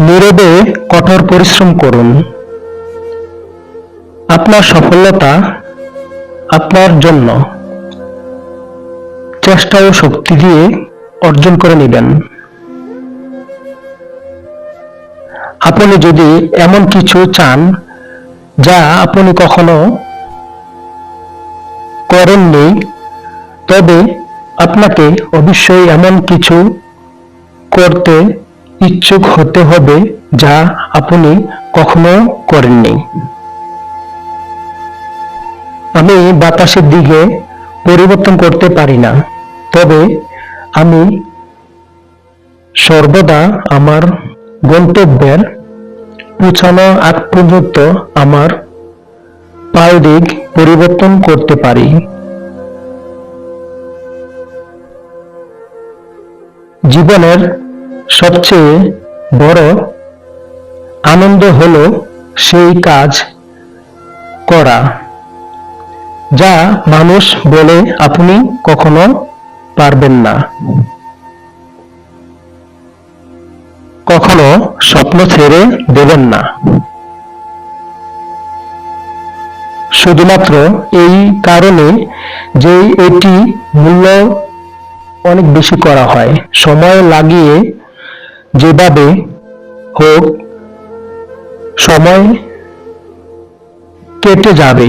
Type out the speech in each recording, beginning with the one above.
নীরবে কঠোর পরিশ্রম করুন। আপনার সফলতা আপনার জন্য। চেষ্টা ও শক্তি দিয়ে অর্জন করে নেবেন। আপনি যদি এমন কিছু চান যা আপনি কখনো করেননি, তবে আপনাকে অবশ্যই এমন কিছু করতে ইচ্ছুক হতে হবে যা আপনি কখনো করেননি। আমি বাতাসের দিকে পরিবর্তন করতে পারি না, তবে আমি সর্বদা আমার গন্তব্যের পৌঁছানো আগ পর্যন্ত আমার পায়ের দিক পরিবর্তন করতে পারি। জীবনের সবচেয়ে বড় আনন্দ হলো সেই কাজ করা, যা মানুষ বলে আপনি কখনো পারবেন না। কখনো স্বপ্ন ছেড়ে দেবেন না। শুধুমাত্র এই কারণে যে এটি মূল্য অনেক বেশি করা হয়। সময় লাগিয়ে যেভাবে হোক, সময় কেটে যাবে।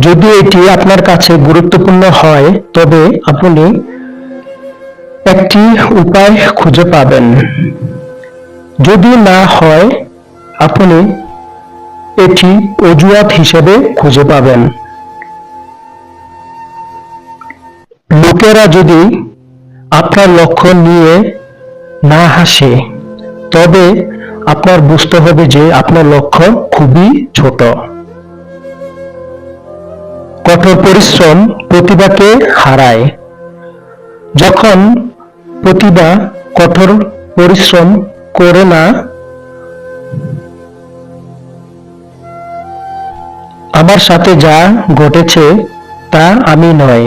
যদি এটি আপনার কাছে গুরুত্বপূর্ণ হয়, তবে আপনি একটি উপায় খুঁজে পাবেন। যদি না হয়, আপনি এটি অজুহাত হিসেবে খুঁজে পাবেন। লোকেরা যদি আপনার লক্ষ্য নিয়ে না হাসে, তবে আপনার বুঝতে হবে যে আপনার লক্ষ্য খুবই ছোট। কঠোর পরিশ্রম প্রতিভাকে হারায়। যখন প্রতিভা কঠোর পরিশ্রম করে না, আমার সাথে যা ঘটেছে তা আমি নয়।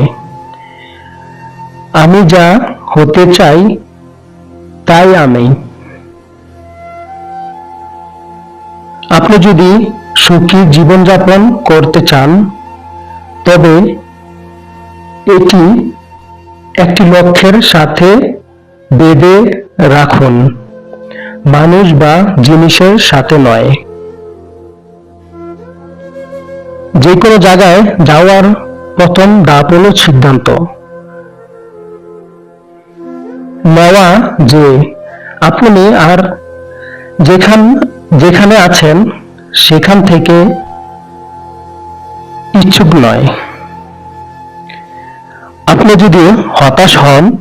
আমি যা হতে চাই তাই আমি। আপনি যদি সুখী জীবনযাপন করতে চান, তবে এটি একটি লক্ষ্যের সাথে বেঁধে রাখুন। মানুষ বা জিনিসের সাথে নয়। যে কোনো জায়গায় যাওয়ার প্রথম ধাপ হলো সিদ্ধান্ত। নেওয়া যে আপনি আর যেখান, যেখানে আছেন, সেখান থেকে ইচ্ছুক নয়। আপনি যদি হতাশ হন,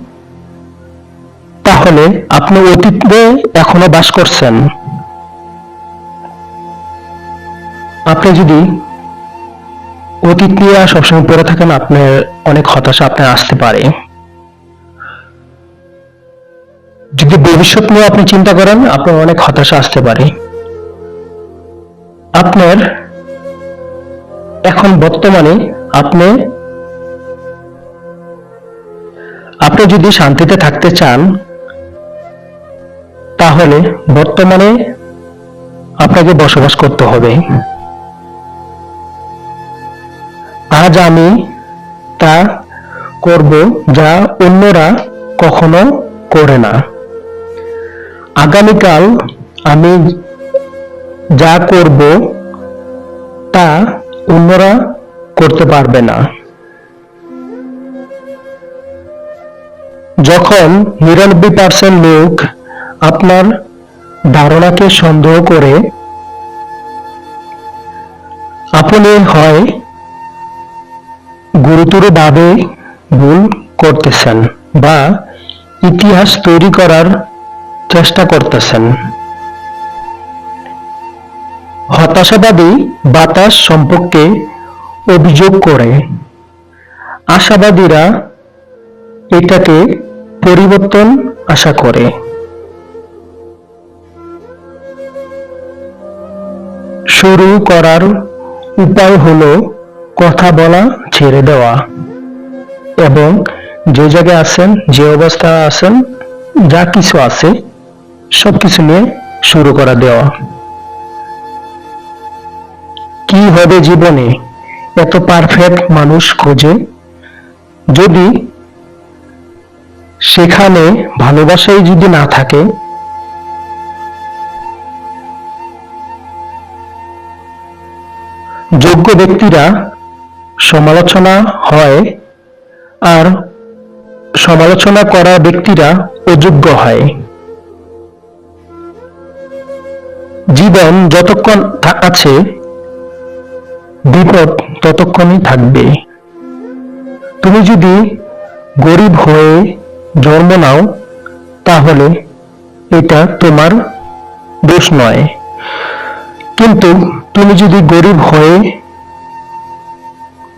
তাহলে আপনি অতীতে এখনও বাস করছেন। আপনি যদি অতীত নিয়ে সবসময় পড়ে থাকেন, আপনার অনেক হতাশা আপনার আসতে পারে। যদি ভবিষ্যৎ নিয়ে আপনি চিন্তা করেন, আপনার অনেক হতাশা আসতে পারে। আপনার এখন বর্তমানে আপনি আপনি যদি শান্তিতে থাকতে চান, তাহলে বর্তমানে আপনাকে বসবাস করতে হবে। আজ আমি তা করব যা অন্যরা কখনো করে না। আগামীকাল আমি যা করব তা অন্যরা করতে পারবে না। যখন নিরানব্বই পার্সেন্ট লোক আপনার ধারণাকে সন্দেহ করে, আপনি হয় গুরুতরভাবে ভুল করতেছেন বা ইতিহাস তৈরি করার চেষ্টা করতেছেন। হতাশাবাদী বাতাস সম্পর্কে অভিযোগ করে। আশাবাদীরা এটাকে পরিবর্তন আশা করে। শুরু করার উপায় হলো কথা বলা, ছেড়ে দেওয়া এবং যে জায়গায় আছেন, যে অবস্থা আছেন, যা কিছু আছে সবকিছু নিয়ে শুরু করা দেওয়া। কি হবে জীবনে? এত পারফেক্ট মানুষ খোঁজে। যদি সেখানে ভালোবাসাই যদি না থাকে, যোগ্য ব্যক্তিরা সমালোচনা হয় আর সমালোচনা করা ব্যক্তিরা অযোগ্য হয়। জীবন যতক্ষণ আছে, বিপদ ততক্ষণই থাকবে। তুমি যদি গরিব হয়ে জন্ম নাও, তাহলে এটা তোমার দোষ নয়। কিন্তু তুমি যদি গরিব হয়ে,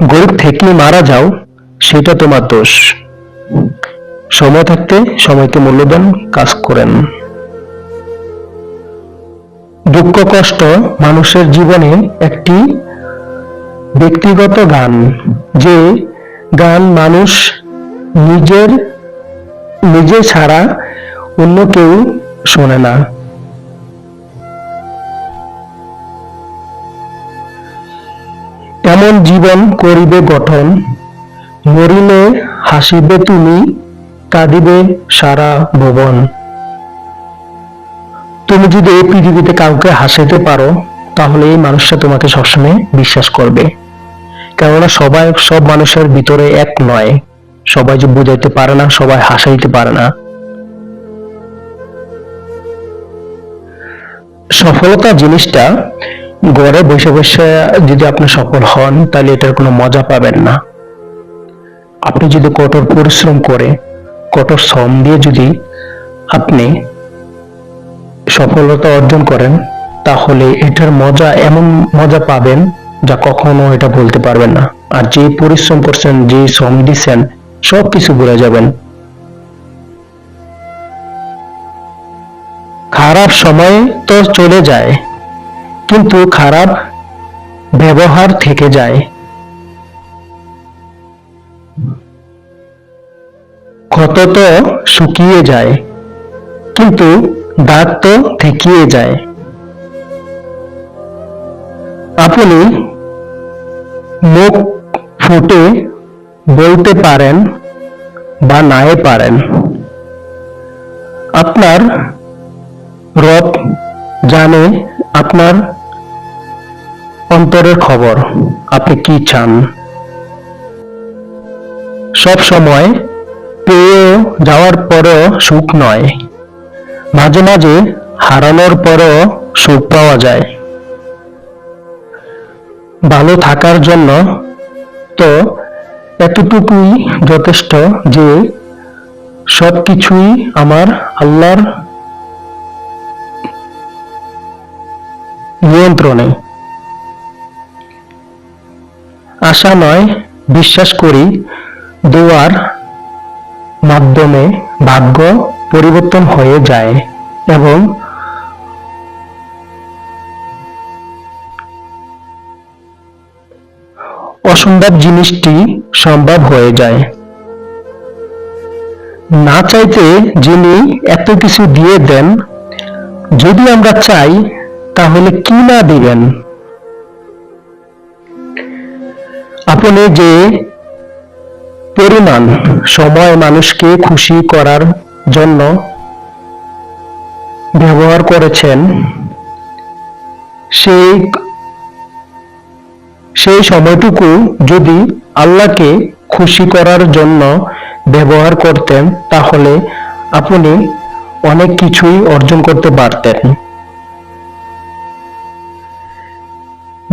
গরিব থেকে মারা যাও, সেটা তোমার দোষ। সময় থাকতে সময়কে মূল্যবান কাজ করেন। দুঃখ কষ্ট মানুষের জীবনে একটি ব্যক্তিগত গান, যে গান মানুষ নিজের, নিজে ছাড়া অন্য কেউ শোনে না। এমন জীবন করিবে গঠন, মরিলে হাসিবে তুমি, কাঁদিবে সারা ভুবন। তুমি যদি এই পৃথিবীতে কাউকে হাসাইতে পারো, তাহলে এই মানুষটা তোমাকে সবসময় বিশ্বাস করবে। কেননা সবাই সব মানুষের ভিতরে এক নয়। সবাই যে বুঝাইতে পারে না, সবাই হাসাইতে পারে না। সফলতা জিনিসটা ঘরে বসে বসে যদি আপনি সফল হন, তাহলে এটার কোনো মজা পাবেন না। আপনি যদি কঠোর পরিশ্রম করে, কঠোর শ্রম দিয়ে যদি আপনি সফলতা অর্জন করেন, তাহলে এটার মজা এমন মজা পাবেন যা কখনো এটা বলতে পারবেন না। আর যে পরিশ্রম করছেন, যে শ্রম দিচ্ছেন, সবকিছু ভুলে যাবেন। খারাপ সময় তো চলে যায়, কিন্তু খারাপ ব্যবহার থেকে যায়। ক্ষত তো শুকিয়ে যায়, কিন্তু দাগ তো থেকিয়ে যায়। আপনি মুখ ফুটে বলতে পারেন বা নাই পারেন। আপনার রব জানে আপনার অন্তরের খবর। আপনি কি চান? সব সময় পেয়ে যাওয়ার পরেও সুখ নয়। মাঝে মাঝে হারানোর পরও সুখ পাওয়া যায়। ভালো থাকার জন্য তো এতটুকুই যথেষ্ট যে সবকিছুই আমার আল্লাহর নিয়ন্ত্রণে। আশা নয়, বিশ্বাস করি, দোয়ার মাধ্যমে ভাগ্য পরিবর্তন হয়ে যায় এবং অসম্ভব জিনিসটি সম্ভব হয়ে যায়। না চাইতে যিনি এত কিছু দিয়ে দেন, যদি আমরা চাই, তাহলে কি না দিবেন? আপনি যে পরিমাণ সময় মানুষকে খুশি করার জন্য ব্যবহার করেছেন, সেই সেই সময়টুকু যদি আল্লাহকে খুশি করার জন্য ব্যবহার করতেন, তাহলে আপনি অনেক কিছুই অর্জন করতে পারতেন।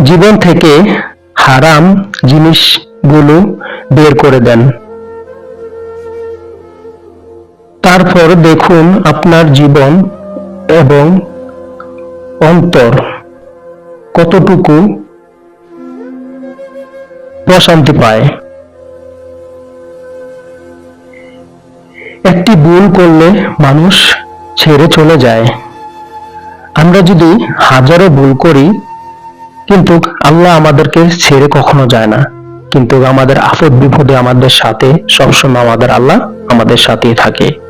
জীবন থেকে হারাম জিনিসগুলো বের করে দেন। তারপর দেখুন আপনার জীবন এবং অন্তর কতটুকু প্রশান্তি পায়। একটি ভুল করলে মানুষ ছেড়ে চলে যায়। আমরা যদি হাজারো ভুল করি, কিন্তু আল্লাহ আমাদেরকে ছেড়ে কখনো যায় না। কিন্তু আমাদের আপদ বিপদে আমাদের সাথে, সবসময় আমাদের আল্লাহ আমাদের সাথেই থাকে।